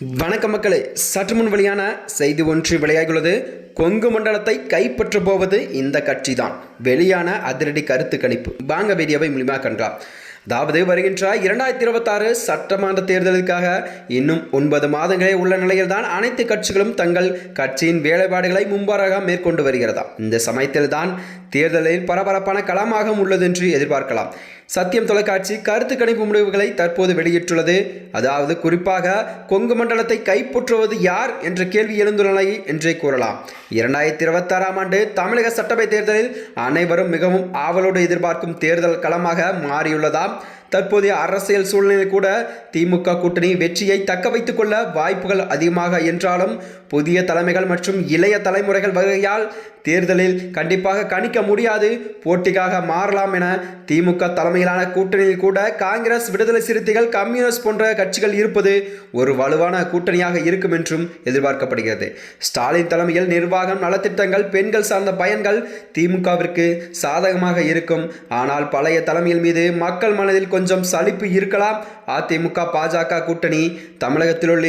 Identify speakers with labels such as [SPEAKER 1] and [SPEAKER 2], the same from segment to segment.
[SPEAKER 1] வணக்க மக்களே. சற்று முன் வெளியான செய்தி ஒன்று வெளியாகியுள்ளது. கொங்கு மண்டலத்தை கைப்பற்றப் போவது இந்த கட்சி தான் வெளியான அதிரடி கருத்து கணிப்பு. வாங்க வீடியோவை மூலியமாக கண்டாம் அதாவது வருகின்ற இரண்டாயிரத்தி இருபத்தாறு சட்டமன்ற தேர்தலுக்காக இன்னும் ஒன்பது மாதங்களே உள்ள நிலையில்தான் அனைத்து கட்சிகளும் தங்கள் கட்சியின் வேலைப்பாடுகளை மும்பாராக மேற்கொண்டு வருகிறதா. இந்த சமயத்தில்தான் தேர்தலில் பரபரப்பான களமாகவும் உள்ளது என்று எதிர்பார்க்கலாம். சத்தியம் தொலைக்காட்சி கருத்து கணிப்பு முடிவுகளை தற்போது வெளியிட்டுள்ளது. அதாவது குறிப்பாக கொங்கு மண்டலத்தை கைப்பற்றுவது யார் என்ற கேள்வி எழுந்துள்ளன என்றே கூறலாம். இரண்டாயிரத்தி இருபத்தாறாம் ஆண்டு தமிழக சட்டசபை தேர்தலில் அனைவரும் மிகவும் ஆவலோடு எதிர்பார்க்கும் தேர்தல் களமாக மாறியுள்ளதாம். தற்போதைய அரசியல் சூழ்நிலை கூட திமுக கூட்டணி வெற்றியை தக்க வைத்துக் கொள்ள வாய்ப்புகள் அதிகமாக என்றாலும் புதிய தலைமைகள் மற்றும் இளைய தலைமுறைகள் வகையால் தேர்தலில் கண்டிப்பாக கணிக்க முடியாது. போட்டிக்காக மாறலாம் என திமுக தலைமையிலான கூட்டணியில் கூட காங்கிரஸ் விடுதலை சிறுத்தைகள் கம்யூனிஸ்ட் போன்ற கட்சிகள் இருப்பது ஒரு வலுவான கூட்டணியாக இருக்கும் என்றும் எதிர்பார்க்கப்படுகிறது. ஸ்டாலின் தலைமையில் நிர்வாகம் நலத்திட்டங்கள் பெண்கள் சார்ந்த பயன்கள் திமுகவிற்கு சாதகமாக இருக்கும். ஆனால் பழைய தலைமையில் மீது மக்கள் மனதில் கொஞ்சம் சலிப்பு இருக்கலாம். அதிமுக பாஜக கூட்டணி தமிழகத்தில் உள்ள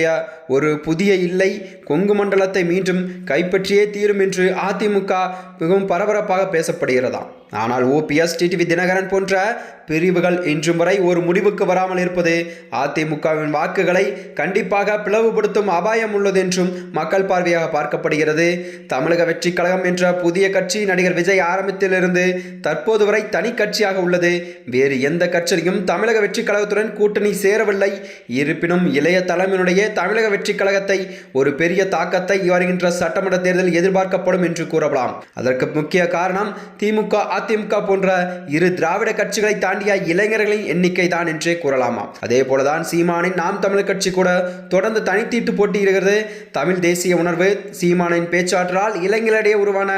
[SPEAKER 1] ஒரு புதிய இல்லை. கொங்கு மண்டலத்தை மீண்டும் கைப்பற்றியே தீரும் என்று அதிமுக மிகவும் பரபரப்பாக பேசப்படுகிறதாம். ஆனால் ஓபிஎஸ் டிடிவி தினகரன் போன்ற பிரிவுகள் இன்று முறை ஒரு முடிவுக்கு வராமல் இருப்பது அதிமுகவின் வாக்குகளை கண்டிப்பாக பிளவுபடுத்தும் அபாயம் உள்ளது என்றும் மக்கள் பார்வையாக பார்க்கப்படுகிறது. தமிழக வெற்றி கழகம் என்ற புதிய கட்சி நடிகர் விஜய் ஆரம்பத்திலிருந்து தற்போது வரை தனி கட்சியாக உள்ளது. வேறு எந்த கட்சியும் தமிழக வெற்றி கழகத்துடன் கூட்டணி சேரவில்லை. இருப்பினும் இளைய தலைமையினுடைய தமிழக வெற்றி கழகத்தை ஒரு பெரிய தாக்கத்தை வருகின்ற சட்டமன்ற தேர்தல் எதிர்பார்க்கப்படும் என்று கூறப்படலாம். அதற்கு முக்கிய காரணம் திமுக அதிமுக போன்ற இரு திராவிட கட்சிகளை தாண்டிய இளைஞர்களின் எண்ணிக்கை தான் என்றே கூறலாமா? அதே போலதான் சீமானின் நாம் தமிழர் கட்சி கூட தொடர்ந்து தனித்தீட்டு போட்டியிடுகிறது தமிழ் தேசிய உணர்வு சீமானின் பேச்சாற்றால் இளைஞர்களிடையே உருவான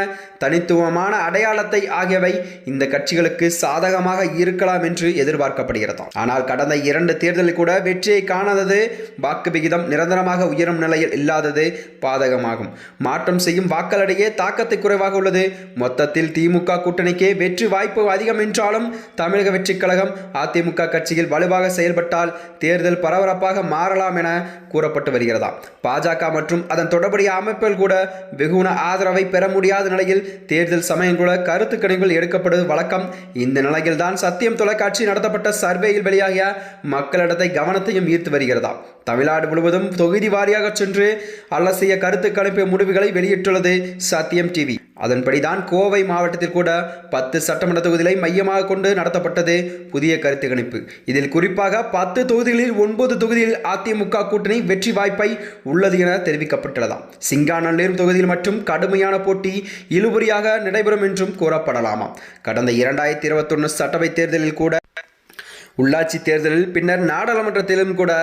[SPEAKER 1] தனித்துவமான அடையாளத்தை ஆகியவை இந்த கட்சிகளுக்கு சாதகமாக இருக்கலாம் என்று எதிர்பார்க்கப்படுகிறதாம் ஆனால் கடந்த இரண்டு தேர்தலில் கூட வெற்றியை காணாதது வாக்கு விகிதம் நிரந்தரமாக உயரும் நிலையில் இல்லாதது பாதகமாகும். மாற்றம் செய்யும் வாக்களிடையே தாக்கத்தை குறைவாக உள்ளது. மொத்தத்தில் திமுக கூட்டணிக்கே வெற்றி வாய்ப்பு அதிகம் என்றாலும் தமிழக வெற்றி கழகம் அதிமுக கட்சியில் வலுவாக செயல்பட்டால் தேர்தல் பரபரப்பாக மாறலாம் என கூறப்பட்டு வருகிறதா? பாஜக மற்றும் அதன் தொடர்புடைய அமைப்புகள் கூட வெகுன ஆதரவை பெற முடியாத நிலையில் தேர்தல் சமயம் கூட கருத்து கணிப்புகள் எடுக்கப்படுவது வழக்கம். இந்த நிலையில் தான் சத்தியம் தொலைக்காட்சி நடத்தப்பட்ட சர்வேயில் வெளியாகிய மக்களிடத்தை கவனத்தையும் ஈர்த்து வருகிறதா? தமிழ்நாடு முழுவதும் தொகுதி வாரியாக சென்று அலசிய கருத்து கணிப்பு முடிவுகளை வெளியிட்டுள்ளது சத்தியம் டிவி. அதன்படிதான் கோவை மாவட்டத்தில் கூட பத்து சட்டமன்ற தொகுதிகளை மையமாக கொண்டு நடத்தப்பட்டது புதிய கருத்து கணிப்பு. இதில் குறிப்பாக பத்து தொகுதிகளில் ஒன்பது தொகுதியில் அதிமுக கூட்டணி வெற்றி வாய்ப்பை உள்ளது என தெரிவிக்கப்பட்டுள்ளதாம். சிங்காநல்லூர் தொகுதியில் மற்றும் கடுமையான போட்டி இழுபறியாக நடைபெறும் என்றும் கூறப்படலாமாம். கடந்த இரண்டாயிரத்தி இருபத்தொன்று சட்டவை தேர்தலில் கூட உள்ளாட்சி தேர்தலில் பின்னர் நாடாளுமன்றத்திலும் கூட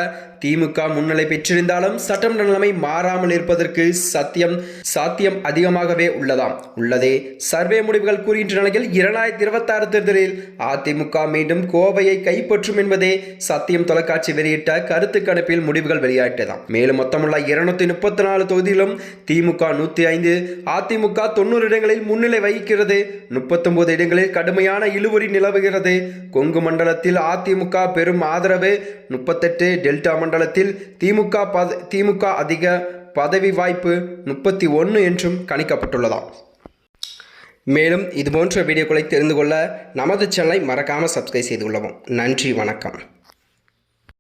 [SPEAKER 1] திமுக முன்னிலை பெற்றிருந்தாலும் சட்டம் நிலைமை மாறாமல் இருப்பதற்கு சத்தியம் சாத்தியம் அதிகமாகவே உள்ளதாம். உள்ளதே. சர்வே முடிவுகள் கூறுகின்ற நிலையில் இரண்டாயிரத்தி இருபத்தாறு தேர்தலில் அதிமுக மீண்டும் கோவையை கைப்பற்றும் என்பதே சத்தியம் தொலைக்காட்சி வெளியிட்ட கருத்து கணிப்பில் முடிவுகள் வெளியாயிட்டதாம். மேலும் மொத்தமுள்ள இருநூத்தி முப்பத்தி நாலு தொகுதியிலும் திமுக நூத்தி ஐந்து அதிமுக தொண்ணூறு இடங்களில் முன்னிலை வகிக்கிறது. முப்பத்தொன்பது இடங்களில் கடுமையான இழுவரி நிலவுகிறது. கொங்கு மண்டலத்தில் அதிமுக பெரும் ஆதரவு. முப்பத்தெட்டு டெல்டா மண்டலத்தில் திமுக பத திமுக அதிக பதவி வாய்ப்பு முப்பத்தி ஒன்று என்றும் கணிக்கப்பட்டுள்ளதாம். மேலும் இதுபோன்ற வீடியோக்களை தெரிந்து கொள்ள நமது சேனலை மறக்காமல் சப்ஸ்கிரைப் செய்து கொள்ளவும். நன்றி வணக்கம்.